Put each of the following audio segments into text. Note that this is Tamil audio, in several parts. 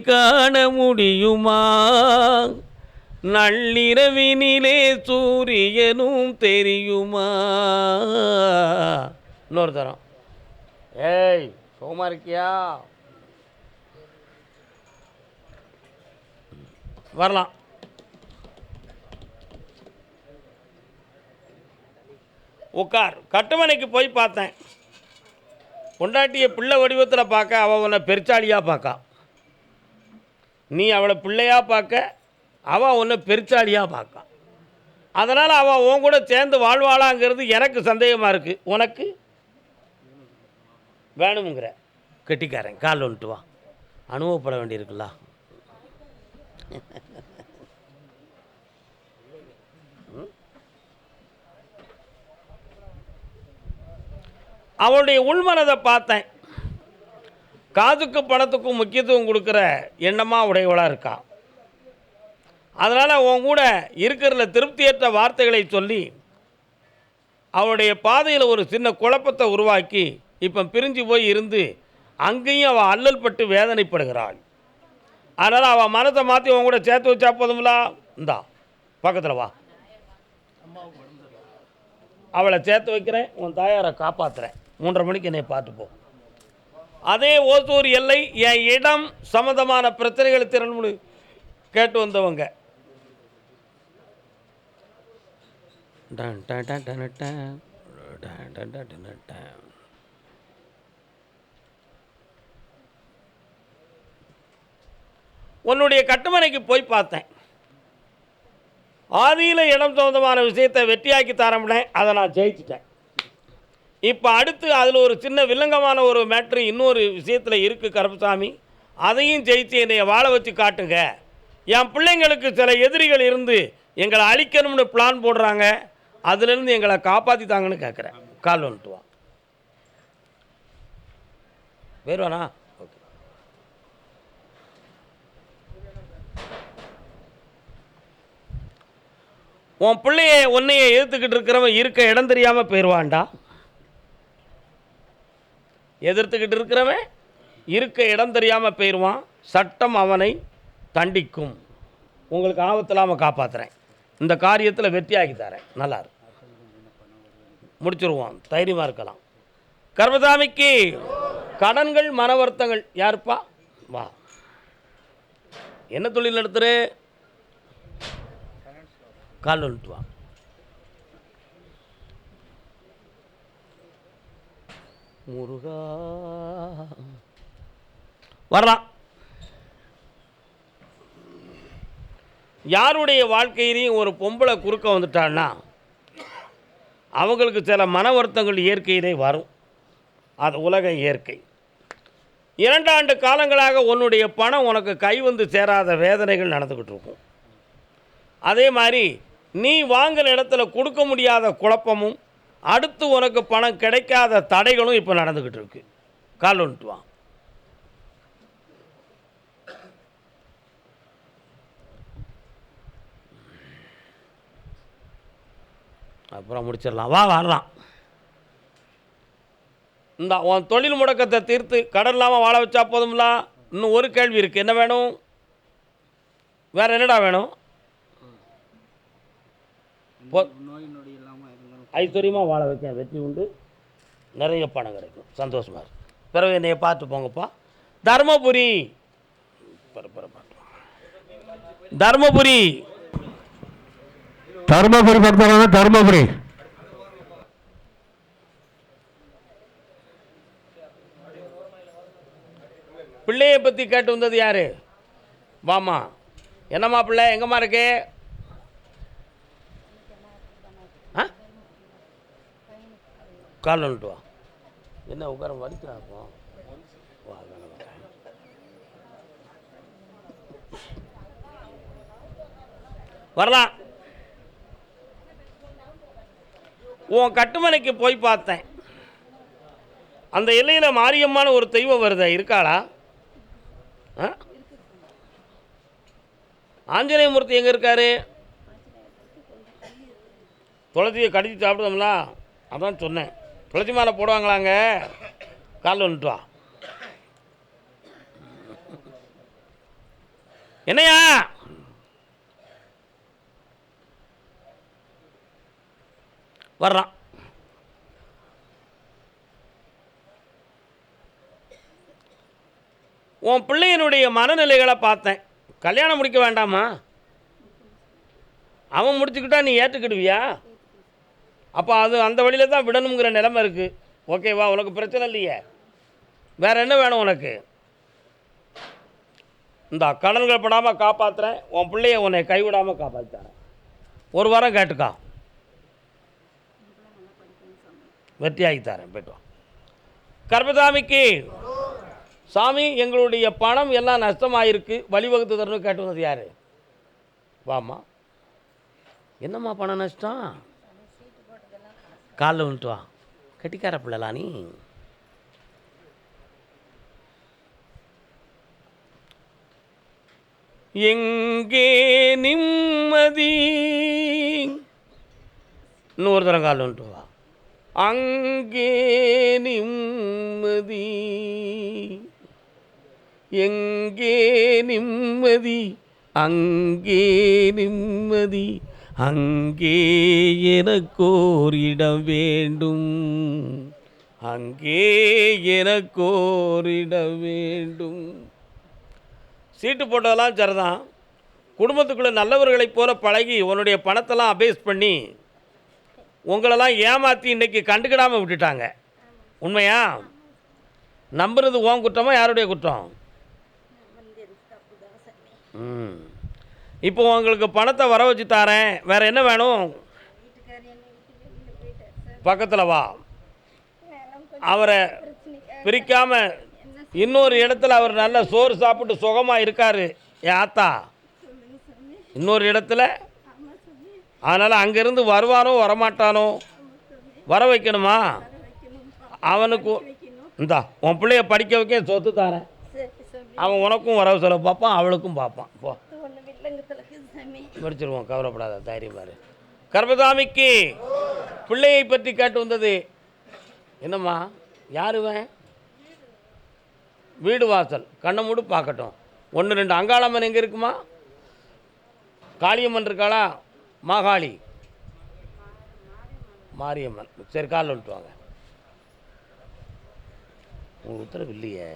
காண முடியுமா? நள்ளிரவினிலே சூரியனும் தெரியுமா? இன்னொரு தரம். ஏய் சோமா இருக்கியா? வரலாம். உட்கார் கட்டுமனைக்கு போய் பார்த்தேன். பொண்டாட்டியை பிள்ளை வடிவத்தில் பார்க்க அவன் உன்னை பெருச்சாளியாக பார்க்கா. நீ அவளை பிள்ளையாக பார்க்க அவள் ஒன்று பெருச்சாளியாக பார்க்கா. அதனால் அவள் உன் கூட சேர்ந்து வாழ்வாளாங்கிறது எனக்கு சந்தேகமாக இருக்குது உனக்கு? வேணுங்கிற கெட்டிக்காரன் கால் வந்துட்டு வா. அனுபவப்பட வேண்டியிருக்குல்ல. அவளுடைய உள்மனதை பார்த்தேன். காதுக்கு பணத்துக்கும் முக்கியத்துவம் கொடுக்குற எண்ணமாக உடையவளாக இருக்கா? அதனால் உன் கூட இருக்கிறதுல திருப்தியற்ற வார்த்தைகளை சொல்லி அவளுடைய பாதையில் ஒரு சின்ன குழப்பத்தை உருவாக்கி இப்போ பிரிஞ்சு போய் இருந்து அங்கேயும் அவள் அல்லல் பட்டு வேதனைப்படுகிறாள். அதனால் அவள் மனத்தை மாற்றி உன் கூட சேர்த்து வச்சா போதுங்களா இந்தா பக்கத்தில் வா. அவளை சேர்த்து வைக்கிறேன் உன் தாயாரை காப்பாற்றுறேன் மூன்றரை மணிக்கு என்னை பார்த்து போ அதே ஓசூர் எல்லை என் இடம் சம்மந்தமான பிரச்சனைகள் திறன் கேட்டு வந்தவங்க. உன்னுடைய கட்டுமனைக்கு போய் பார்த்தேன். ஆதியில் இடம் சம்மந்தமான விஷயத்தை வெற்றியாக்கி தரமுனேன் அதை நான் ஜெயிச்சிட்டேன். இப்போ அடுத்து அதில் ஒரு சின்ன வில்லங்கமான ஒரு மேட்ரு இன்னொரு விஷயத்தில் இருக்குது கருப்பசாமி. அதையும் ஜெயித்து என்னை வாழ வச்சு காட்டுங்க. என் பிள்ளைங்களுக்கு சில எதிரிகள் இருந்து எங்களை அழிக்கணும்னு பிளான் போடுறாங்க. அதுலேருந்து எங்களை காப்பாற்றி தாங்கன்னு கேட்குறேன் கால் வந்துட்டு வா. வேறுவானா ஓகே உன் பிள்ளைய உன்னைய எதிர்த்துக்கிட்டு இருக்கிறவன் இருக்க இடம் தெரியாமல் போயிடுவான்டா எதிர்த்துக்கிட்டு இருக்கிறவன் இருக்க இடம் தெரியாமல் போயிடுவான் சட்டம் அவனை தண்டிக்கும். உங்களுக்கு ஆபத்தில்லாமல் காப்பாற்றுறேன் இந்த காரியத்தில் வெற்றியாகி தரேன். நல்லா இருக்கு முடிச்சிருவான் தைரியமாக இருக்கலாம். கர்மசாமிக்கு கடன்கள் மன வருத்தங்கள் யாருப்பா? வா. என்ன தொழில் நடத்துகிற கால் வந்துட்டு வா. முருகா. வரலாம். யாருடைய வாழ்க்கையிலையும் ஒரு பொம்பளை குறுக்க வந்துட்டான்னா அவங்களுக்கு சில மன வருத்தங்கள் இயற்கையிலே வரும். அது உலக இயற்கை. இரண்டாண்டு காலங்களாக உன்னுடைய பணம் உனக்கு கை வந்து சேராத வேதனைகள் நடந்துக்கிட்டு இருக்கும். அதே மாதிரி நீ வாங்கின இடத்துல கொடுக்க முடியாத குழப்பமும் அடுத்து உனக்கு பணம் கிடைக்காத தடைகளும் இப்போ நடந்துக்கிட்டு இருக்கு. கால் வந்துட்டு வா. அப்புறம் முடிச்சிடலாம். வா வரலாம். இந்த உன் தொழில் முடக்கத்தை தீர்த்து கடன் இல்லாமல் வாழ வச்சா போதும்ல? இன்னும் ஒரு கேள்வி இருக்குது என்ன வேணும்? வேறு என்னடா வேணும் போ- நோய் நொடி இல்லாமல் இருந்தாலும் ஐஸ்வர்யமாக வாழ வைக்க வெற்றி உண்டு. நிறைய பணம் கிடைக்கும். சந்தோஷமாக இருக்கு. பிறகு என்னைய பார்த்து போங்கப்பா. தர்மபுரி. தர்மபுரி. தருமபுரி பக்தரான தருமபுரி. பிள்ளையை பற்றி கேட்டு வந்தது யாரு? வாமா என்னம்மா பிள்ளை? எங்கம்மா இருக்கு ஆ கால் வந்துட்டு வா. என்ன உட்கார வலிக்கிறாப்போம் வா வரலாம். உன் கட்டுமனைக்கு போய் பார்த்தேன். அந்த எல்லையில் மாரியம்மான ஒரு தெய்வம் வருதா? இருக்காளா? ஆஞ்சநேயமூர்த்தி எங்கே இருக்காரு? துளசியை கடிச்சு சாப்பிடுதோம்ல? அதான் சொன்னேன். துளசி மாலை போடுவாங்களாங்க? காலில் வந்துட்டு வா. என்னையா? வர்றான். உன் பிள்ளையனுடைய மனநிலைகளை பார்த்தேன். கல்யாணம் முடிக்க வேண்டாமா? அவன் முடிச்சுக்கிட்டா நீ ஏற்றுக்கிடுவியா அப்போ அது அந்த வழியில் தான் விடணுங்கிற நிலமை இருக்குது ஓகேவா? உனக்கு பிரச்சனை இல்லையே. வேறு என்ன வேணும் உனக்கு? இந்த கடன்கள் படாமல் காப்பாற்றுறேன் உன் பிள்ளைய உன்னை கைவிடாமல் காப்பாற்றுறேன் ஒரு வாரம் கேட்டுக்கா. வெற்றியாகி தரேன். போய்ட்டு கர்பசாமிக்கு சாமி எங்களுடைய பணம் எல்லாம் நஷ்டமாயிருக்கு. வழிவகுத்து தரணும் கேட்டு வந்தது யார்? வாமா என்னம்மா பணம் நஷ்டம்? காலில் வந்துட்டு வா. கட்டிக்கார பிள்ளைலா நீ. எங்கே நிம்மதி? இன்னொரு தரம் காலில் வந்துட்டு வா. அங்கே நிம்மதி. எங்கே நிம்மதி? அங்கே நிம்மதி. அங்கே எனக்கோரிடம் வேண்டும். அங்கே எனக்கோரிடம் வேண்டும். சீட்டு போட்டதெல்லாம் சரிதான். குடும்பத்துக்குள்ளே நல்லவர்களைப் போல பழகி உன்னுடைய பணத்தெல்லாம் அபேஸ் பண்ணி உங்களெல்லாம் ஏமாற்றி இன்னைக்கு கண்டுக்கிடாமல் விட்டுட்டாங்க. உண்மையா? நம்புறது உன் குற்றமா யாருடைய குற்றம்? ம். இப்போ உங்களுக்கு பணத்தை வர வச்சு தாரேன். வேற என்ன வேணும்? பக்கத்தில் வா. அவரை பிரிக்காம இன்னொரு இடத்துல அவர் நல்ல சோறு சாப்பிட்டு சுகமாக இருக்காரு. என் ஆத்தா. இன்னொரு இடத்துல? அதனால் அங்கேருந்து வருவானோ வரமாட்டானோ? வர வைக்கணுமா? அவனுக்கு இந்தா உன் பிள்ளைய படிக்க வைக்க சொத்து தாரேன். அவன் உனக்கும் வரவு செலவு பார்ப்பான் அவளுக்கும் பார்ப்பான். போ. முடிச்சிருவோம் கவலைப்படாத தைரியம் பாரு. பிள்ளையை பற்றி கேட்டு வந்தது. என்னம்மா யாருவன் வீடு வாசல் கண்ணை மூடு பார்க்கட்டும். ஒன்று ரெண்டு அங்காளம்மன் எங்கே இருக்குமா? காளியம்மன் இருக்காளா? மாகாளி. மாரியம்மன். சரி காலில் விட்டுவாங்க. உங்களுக்கு உத்தரவு இல்லையே.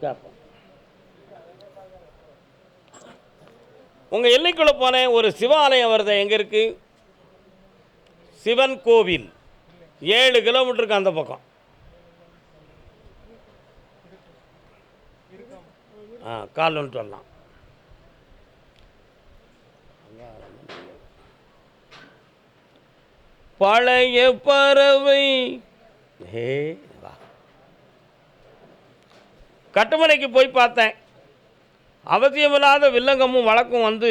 கேட்போம் உங்கள் எல்லைக்குள்ளே போனேன் ஒரு சிவாலயம் வருது எங்கே இருக்குது சிவன் கோவில். ஏழு கிலோமீட்டருக்கு அந்த பக்கம். ஆ கால் வரலாம். பழைய பறவை. ஹே. கட்டுமனைக்கு போய் பார்த்தேன். அவசியமில்லாத வில்லங்கமும் வழக்கும் வந்து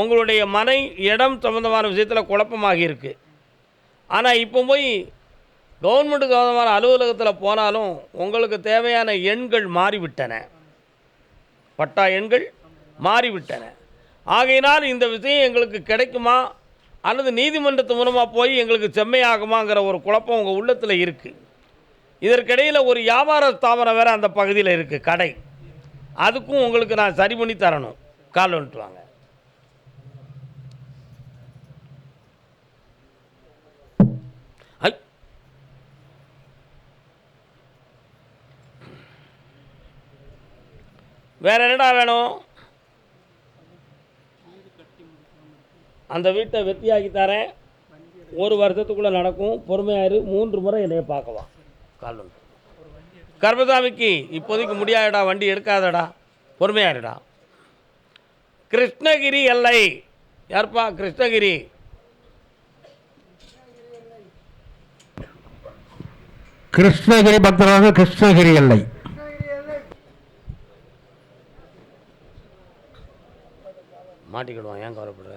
உங்களுடைய மனை இடம் சம்மந்தமான விஷயத்தில் குழப்பமாக இருக்கு ஆனால் இப்போ போய் கவர்மெண்ட் சம்மந்தமான அலுவலகத்தில் போனாலும் உங்களுக்கு தேவையான எண்கள் மாறிவிட்டன. பட்டா எண்கள் மாறிவிட்டன. ஆகையினால் இந்த விஷயம் எங்களுக்கு கிடைக்குமா? அல்லது நீதிமன்றத்து மூலமாக போய் எங்களுக்கு செம்மையாகுமாங்கிற ஒரு குழப்பம் உங்கள் உள்ளத்தில் இருக்குது இதற்கிடையில் ஒரு வியாபார ஸ்தாபனம் வேறு அந்த பகுதியில் இருக்குது கடை. அதுக்கும் உங்களுக்கு நான் சரி பண்ணி தரணும். கால் வந்துட்டு வாங்க. ஐ. வேற என்னடா வேணும்? அந்த வீட்டை வெத்தியாக்கி தரேன். ஒரு வருஷத்துக்குள்ளே நடக்கும். பொறுமையாயிரு மூன்று முறை என்னைய பார்க்கலாம். கால் வந்துட்டு கர்மசாமிக்கு இப்போதைக்கு முடியாதடா வண்டி எடுக்காதடா பொறுமையாருடா. கிருஷ்ணகிரி எல்லை. யார்ப்பா? கிருஷ்ணகிரி. கிருஷ்ணகிரி பக்தராக கிருஷ்ணகிரி எல்லை. மாட்டிக்கிடுவான் ஏன் கவலைப்படுற?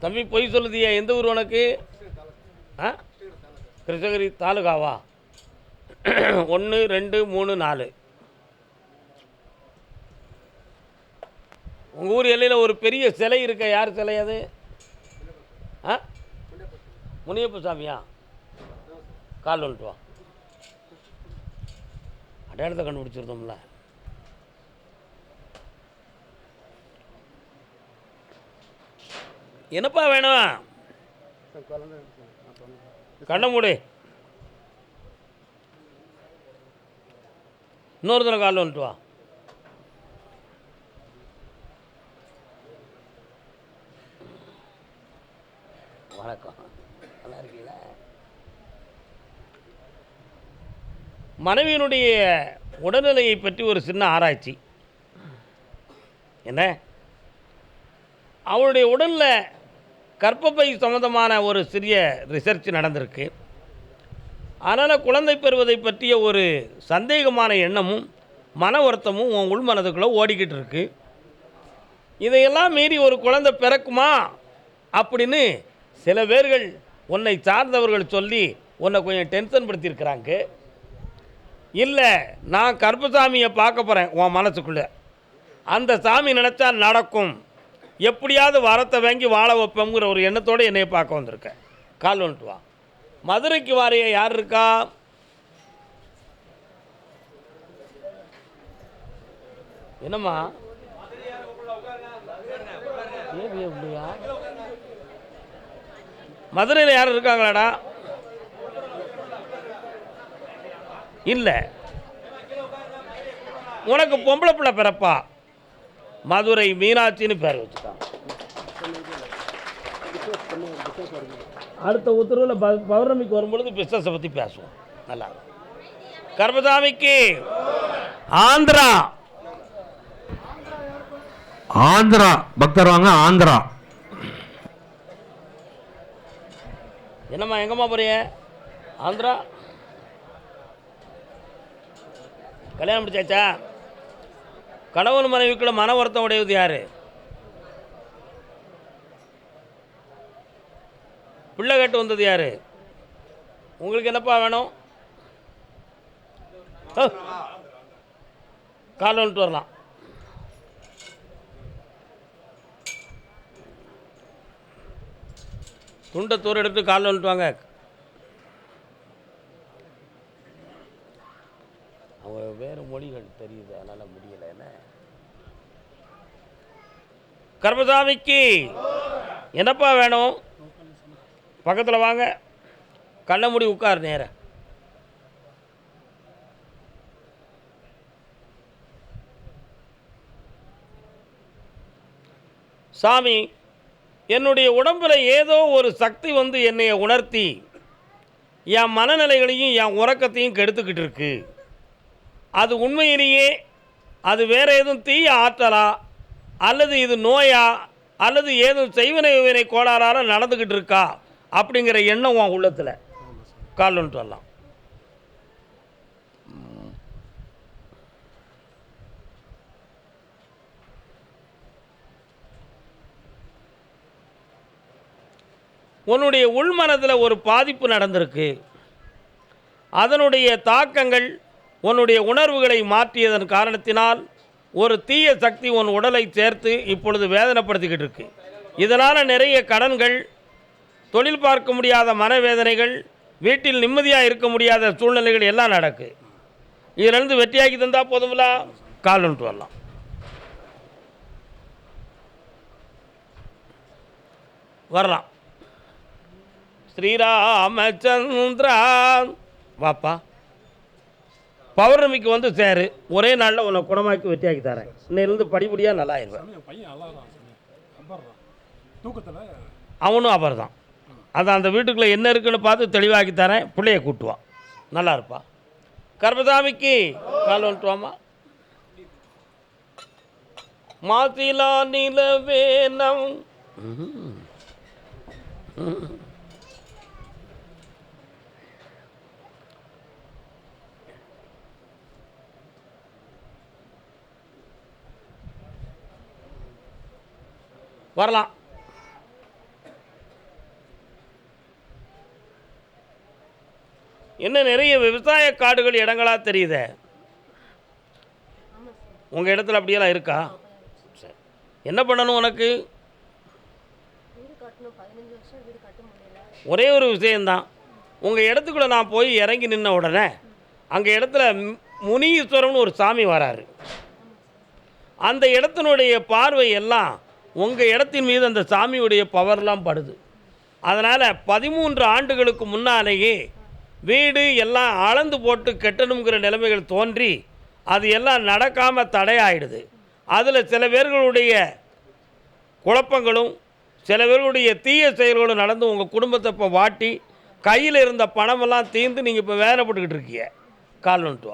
தம்பி பொய் சொல்லுதியா எந்த ஊர் உனக்கு? ஆ? கிருஷ்ணகிரி தாலுகாவா? ஒன்று ரெண்டு மூணு நாலு. உங்கள் ஊர் எல்லையில் ஒரு பெரிய சிலை இருக்க யார் சிலை அது? ஆ? முனியப்ப சாமியா? கால் வந்துட்டு வா. அடையாளத்தை கண்டுபிடிச்சிருந்தோம்ல. என்னப்பா வேணும்? கண்ண மூடு. இன்னொரு தடவை காலில் வந்துட்டு வா. வணக்கம். நல்லா இருக்கீங்களா? மனைவியினுடைய உடல்நிலையை பற்றி ஒரு சின்ன ஆராய்ச்சி. என்ன? அவளுடைய உடலில் கர்ப்பப்பை சம்மந்தமான ஒரு சிறிய ரிசர்ச் நடந்திருக்கு. அதனால் குழந்தை பெறுவதை பற்றிய ஒரு சந்தேகமான எண்ணமும் மன வருத்தமும் உன் உள் மனதுக்குள்ளே ஓடிக்கிட்டு இருக்கு. இதையெல்லாம் மீறி ஒரு குழந்தை பிறக்குமா? அப்படின்னு சில பேர்கள் உன்னை சார்ந்தவர்கள் சொல்லி உன்னை கொஞ்சம் டென்ஷன் படுத்தியிருக்கிறாங்க. இல்லை நான் கருப்பசாமியை பார்க்க போகிறேன் உன் மனசுக்குள்ளே. அந்த சாமி நினச்சா நடக்கும். எப்படியாவது வரத்தை வாங்கி வாழ வைப்போங்கிற ஒரு எண்ணத்தோடு என்னை பார்க்க வந்திருக்கேன் கால் வந்துட்டு வா. மதுரைக்கு வாரிய யார் இருக்கா? என்னம்மா? மதுரையில் யாரும் இருக்காங்களாடா? இல்லை. உனக்கு பொம்பளை பிள்ளை பிறப்பா? மதுரை மீனாட்சின்னு பேர் வச்சுட்டான். அடுத்த உத்தரவில் பௌர்ணமிக்கு வரும்பொழுது பிஸ்னஸை பற்றி பேசுவோம். நல்லா. கர்மசாமிக்கு ஆந்திரா. ஆந்திரா பக்தர் வாங்க ஆந்திரா. என்னம்மா எங்கம்மா போறிய ஆந்திரா? கல்யாணம் முடிச்சாச்சா? கணவன் மனைவிக்குள்ள மன வருத்தம் உடையது யாரு? பிள்ளை கேட்டு வந்தது யாரு? உங்களுக்கு என்னப்பா வேணும்? கால் வந்துட்டு வரலாம். துண்டை தூர எடுத்து காலில் வந்துட்டு வாங்க. அவங்க வேறு மொழிகள் தெரியுது அதனால் முடியலை என்ன கர்மசாமிக்கு என்னப்பா வேணும்? பக்கத்தில் வாங்க. கண்ண மூடி உட்கார் நேர. சாமி என்னுடைய உடம்பில் ஏதோ ஒரு சக்தி வந்து என்னை உணர்த்தி என் மனநிலைகளையும் என் உறக்கத்தையும் கெடுத்துக்கிட்டு இருக்கு. அது உண்மையிலேயே அது வேற எதுவும் தீய ஆற்றலா? அல்லது இது நோயா அல்லது ஏதும் செய்வினை வினை கோளாறால் நடந்துக்கிட்டு இருக்கா? அப்படிங்கிற எண்ணம் உன் உள்ளத்தில். கால் வரலாம். உன்னுடைய உள்மனதில் ஒரு பாதிப்பு நடந்திருக்கு. அதனுடைய தாக்கங்கள் உன்னுடைய உணர்வுகளை மாற்றியதன் காரணத்தினால் ஒரு தீய சக்தி உன் உடலை சேர்த்து இப்பொழுது வேதனைப்படுத்திக்கிட்டு இருக்கு. இதனால் நிறைய கடன்கள் தொழில் பார்க்க முடியாத மனவேதனைகள் வீட்டில் நிம்மதியாக இருக்க முடியாத சூழ்நிலைகள் எல்லாம் நடக்கு. இதிலிருந்து வெற்றியாக்கி தந்தால் போதுமில்ல கால் வரலாம். வரலாம். ஸ்ரீராமச்சந்திரா வாப்பா. பௌர்ணமிக்கு வந்து சேரு. ஒரே நாளில் உன்னை குணமாக்கி வெட்டியாக்கி தரேன். இன்னிலிருந்து படிப்படியாக நல்லா ஆயிடுவேன். அவனும் அவர் தான் அது அந்த வீட்டுக்குள்ளே என்ன இருக்குன்னு பார்த்து தெளிவாக்கி தரேன். பிள்ளைய கூட்டுவான். நல்லா இருப்பா. கர்மசாமிக்கு கால் வந்துட்டு வாமா மாசிலா நிலவேனம் வரலாம். என்ன நிறைய விவசாய காடுகள் இடங்களா தெரியுதே? உங்கள் இடத்துல அப்படியெல்லாம் இருக்கா? சரி. என்ன பண்ணணும் உனக்கு? ஒரே ஒரு விஷயந்தான் உங்கள் இடத்துக்குள்ளே நான் போய் இறங்கி நின்ன உடனே அங்கே இடத்துல முனீஸ்வரம்னு ஒரு சாமி வராரு. அந்த இடத்தினுடைய பார்வை எல்லாம் உங்கள் இடத்தின் மீது அந்த சாமியுடைய பவர்லாம் படுது. அதனால் பதிமூன்று ஆண்டுகளுக்கு முன்னாலேயே வீடு எல்லாம் அளந்து போட்டு கெட்டணுங்கிற நிலைமைகள் தோன்றி அது எல்லாம் நடக்காமல் தடையாயிடுது. அதில் சில பேர்களுடைய குழப்பங்களும் சில பேர்களுடைய தீய செயல்களும் நடந்து உங்கள் குடும்பத்தை இப்போ வாட்டி கையில் இருந்த பணமெல்லாம் தீர்ந்து நீங்கள் இப்போ வேதனைப்பட்டுக்கிட்டு இருக்கீங்க. கால் வந்துட்டு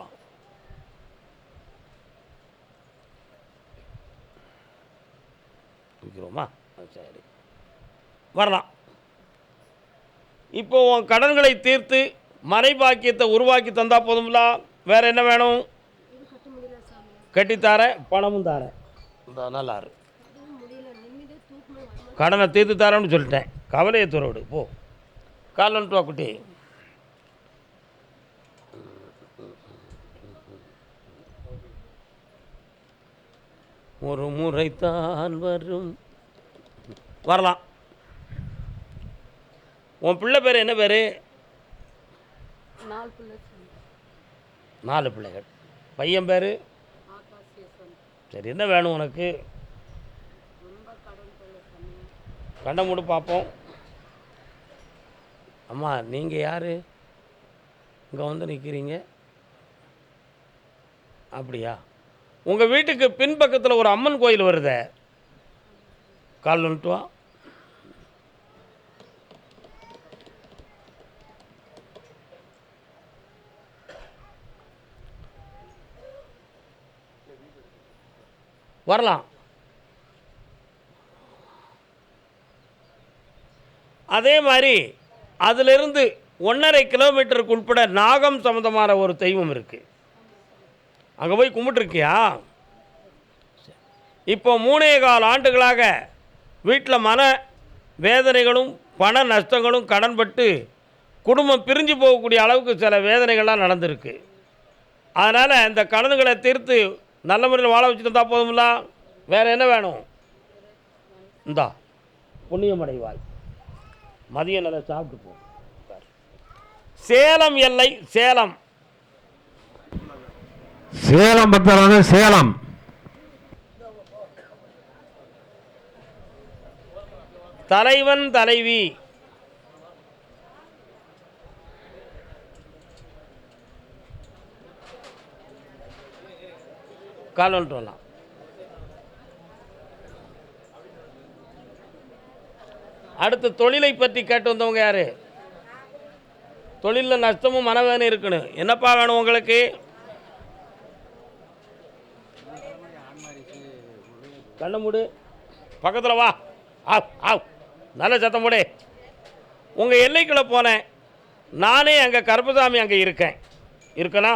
வா சரி. வரலாம். இப்போ உன் கடன்களை தீர்த்து மறைபாக்கியத்தை உருவாக்கி தந்தால் போதும்ல? வேற என்ன வேணும்? கட்டித்தார கட்டித்தாரேன் பணமும் தாரேன் இந்த நல்லா இரு. கடனை தீர்த்து தரேன்னு சொல்லிட்டேன். கவலையை துறவிடு போ. காலன்ட்டு குட்டி. ஒரு முறைத்தான் வரும். வரலாம். உன் பிள்ளை பேர் என்ன பேர்? நாலு பிள்ளைகள். பையன் பேர்? சரி என்ன வேணும் உனக்கு? கண்ணை மூடு பார்ப்போம் அம்மா நீங்கள் யார்? இங்கே வந்து நிற்கிறீங்க அப்படியா? உங்கள் வீட்டுக்கு பின்பக்கத்தில் ஒரு அம்மன் கோயில் வருதே. கால் வந்துட்டு வா வரலாம். அதே மாதிரி அதிலிருந்து ஒன்றரை கிலோமீட்டருக்கு உட்பட நாகம் சம்மந்தமான ஒரு தெய்வம் இருக்குது அங்கே போய் கும்பிட்டுருக்கியா? இப்போ மூணே கால் ஆண்டுகளாக வீட்டில் மன வேதனைகளும் பண நஷ்டங்களும் கடன்பட்டு குடும்பம் பிரிஞ்சு போகக்கூடிய அளவுக்கு சில வேதனைகள்லாம் நடந்திருக்கு. அதனால் இந்த கடன்களை தீர்த்து நல்ல முறையில் வாழ வச்சுட்டு இருந்தால் போதும்ல? வேறு என்ன வேணும்? இந்தா புண்ணியமடைவாய். மதியம் நல்லா சாப்பிட்டு போ. சேலம் எல்லை சேலம். சேலம் பக்தர் வாங்க சேலம். தலைவன் தலைவி. கால் வந்துட்டு வரலாம் அடுத்து தொழிலை பற்றி கேட்டு வந்தவங்க யார்? தொழிலில் நஷ்டமும் மனவேனும் இருக்கணும். என்னப்பா வேணும் உங்களுக்கு? கண்ணை மூடு. பக்கத்தில் வா. ஆவ் ஆவ் நல்ல சத்தம் மூடு உங்கள் எல்லைக்குள்ளே போனேன். நானே அங்கே கருப்பசாமி அங்கே இருக்கேன். இருக்கனா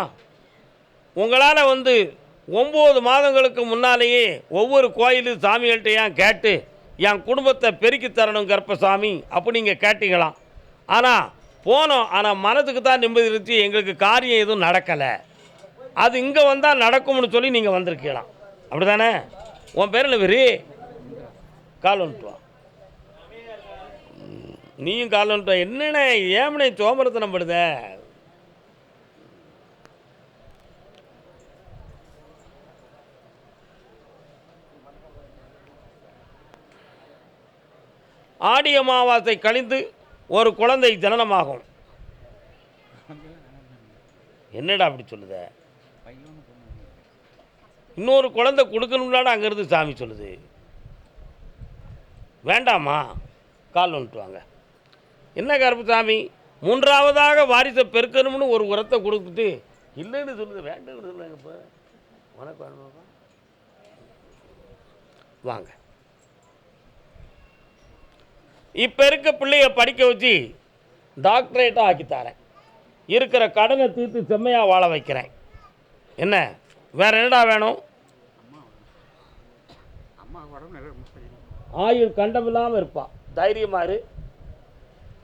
உங்களால் வந்து ஒம்பது மாதங்களுக்கு முன்னாலேயே ஒவ்வொரு கோயிலு சாமிகள்கிட்டையும் கேட்டு என் குடும்பத்தை பெருக்கி தரணும் கர்ப்பசாமி அப்படி நீங்கள் கேட்டீங்களாம். ஆனால் போனோம். ஆனால் மனதுக்கு தான் நிம்மதி இருந்துச்சு. எங்களுக்கு காரியம் எதுவும் நடக்கலை. அது இங்கே வந்தால் நடக்கும்னு சொல்லி நீங்கள் வந்திருக்கலாம் அப்படி தானே உன் பேர் என்ன வெறி கால் வந்துட்டு வா நீயும் கால் வந்துட்டு என்னண்ணே ஏமனே சோமரத்தனம் படுத? ஆடி அமாவாசை கழிந்து ஒரு குழந்தை ஜனனமாகும். என்னடா அப்படி சொல்லுத? இன்னொரு குழந்தை கொடுக்கணும்னாடா அங்கேருந்து சாமி சொல்லுது. வேண்டாமா? கால் வந்துட்டு வாங்க. என்ன கருப்புசாமி மூன்றாவதாக வாரிசை பெருக்கணும்னு ஒரு உரத்தை கொடுத்துட்டு இல்லைன்னு சொல்லுது. வேண்டாம்னு சொல்லுவாங்க இப்போ. வணக்கம் வாங்க. இப்போ இருக்க பிள்ளைய படிக்க வச்சு டாக்டரேட்டாக ஆக்கித்தாரேன் இருக்கிற கடனை தீர்த்து செம்மையாக வாழ வைக்கிறேன். என்ன? வேற என்னடா வேணும்? ஆயுள் கண்டமில்லாமல் இருப்பான் தைரியமாறு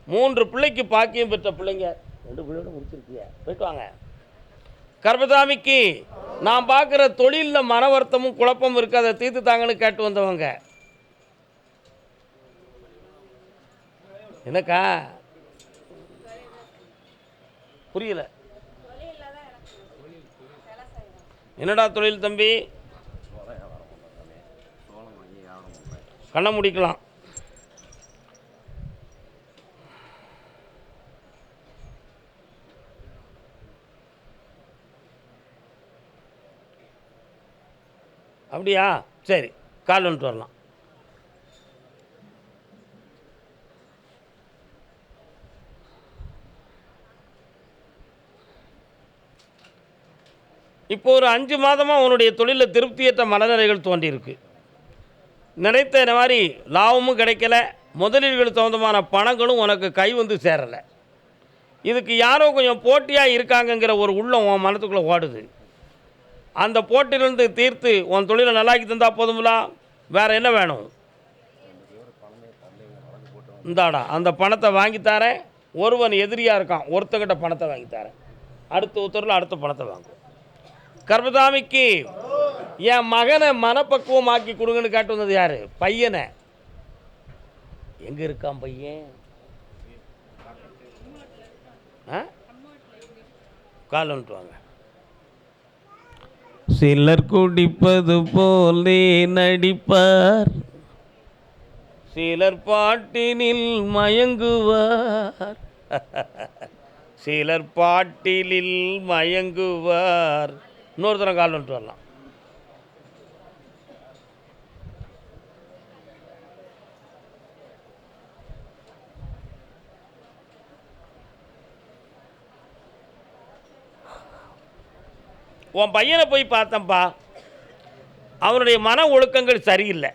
மூன்று பிள்ளைக்கு பாக்கியம் பெற்ற பிள்ளைங்க. ரெண்டு பிள்ளையோட முடிச்சிருக்கிய. போயிட்டு வாங்க. கர்பதாமிக்கு நான் பார்க்குற தொழிலில் மன வருத்தமும் குழப்பமும் இருக்குது அதை தீர்த்து தாங்கன்னு கேட்டு வந்தவங்க. என்னக்கா புரியல. என்னடா தொழில் தம்பி? கண்ணை முடிக்கலாம். அப்படியா? சரி கால் வந்துட்டு வரலாம். இப்போ ஒரு அஞ்சு மாதமாக உன்னுடைய தொழிலில் திருப்தியற்ற மனநிலைகள் தோன்றியிருக்கு. நினைத்த இந்த மாதிரி லாபமும் கிடைக்கல முதலீடுகள் தகுந்தமான பணங்களும் உனக்கு கை வந்து சேரலை. இதுக்கு யாரோ கொஞ்சம் போட்டியாக இருக்காங்கங்கிற ஒரு உள்ளம் உன் மனத்துக்குள்ளே ஓடுது. அந்த போட்டியிலிருந்து தீர்த்து உன் தொழிலை நல்லாக்கி தந்தால் போதுங்களா வேறு என்ன வேணும்? இந்தாடா அந்த பணத்தை வாங்கித்தாரேன் ஒருவன் எதிரியாக இருக்கான் ஒருத்தங்கிட்ட பணத்தை வாங்கித்தாரேன் அடுத்த உத்தரவில் அடுத்த பணத்தை வாங்கும் கர்மதாமிக்கு என் மகனை மனப்பக்குவமாக்கி கொடுங்கன்னு கேட்டு வந்தது யாரு? பையனை. எங்க இருக்கான் பையன்? ஆ? கால் வந்துட்டு வாங்க. சிலர் குடிப்பது போலே நடிப்பார். சிலர் பாட்டினில் மயங்குவார். சிலர் பாட்டிலில் மயங்குவார். இன்னொருத்தரம் கால் வந்துட்டு வரலாம். உன் பையனை போய் பார்த்தேன்ப்பா அவனுடைய மன ஒழுக்கங்கள் சரியில்லை.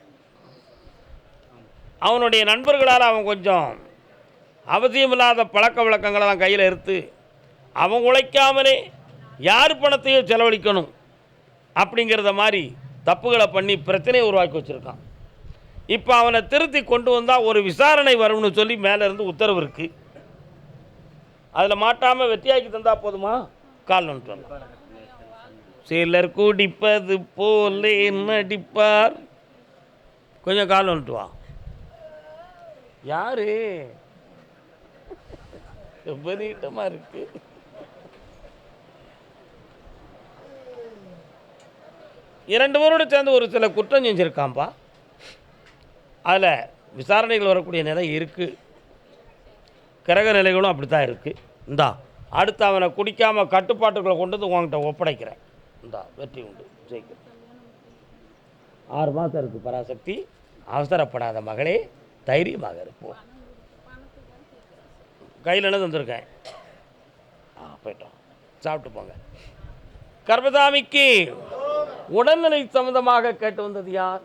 அவனுடைய நண்பர்களால் அவன் கொஞ்சம் அவசியமில்லாத பழக்க வழக்கங்களெல்லாம் கையில் எடுத்து அவன் உழைக்காமலே யார் பணத்தையும் செலவழிக்கணும் அப்படிங்கிறத மாதிரி தப்புகளை பண்ணி பிரச்சனையை உருவாக்கி வச்சுருக்கான். இப்போ அவனை திருத்தி கொண்டு வந்தால் ஒரு விசாரணை வரும்னு சொல்லி மேலே இருந்து உத்தரவு இருக்குது அதில் மாட்டாமல் வெட்டியாக்கி தந்தா போதுமா? கால் வந்துட்டு சிலர் குடிப்பது போலே நடிப்பார். கொஞ்சம் கால் வந்துட்டு வா. யாரு? ரொம்ப நீட்டமா இரண்டு பேரோடு சேர்ந்து ஒரு சில குற்றம் செஞ்சுருக்காம்பா. அதில் விசாரணைகள் வரக்கூடிய நிலை இருக்குது கிரக நிலைகளும் அப்படி தான் இருக்குது இந்தா அடுத்து அவனை குடிக்காமல் கட்டுப்பாட்டுக்குள்ளே கொண்டு வந்து உங்கள்கிட்ட ஒப்படைக்கிறேன். இந்தா வெற்றி உண்டு. ஜெயிக்கிறேன் ஆறு மாதம் இருக்குது பராசக்தி. அவசரப்படாத மகளே தைரியமாக இருப்போம் கையில் என்ன தந்திருக்கேன்? ஆ போயிட்டோம். சாப்பிட்டு போங்க. கர்மதாமிக்கு உடல்நிலை சம்பந்தமாக கேட்டு வந்தது யார்?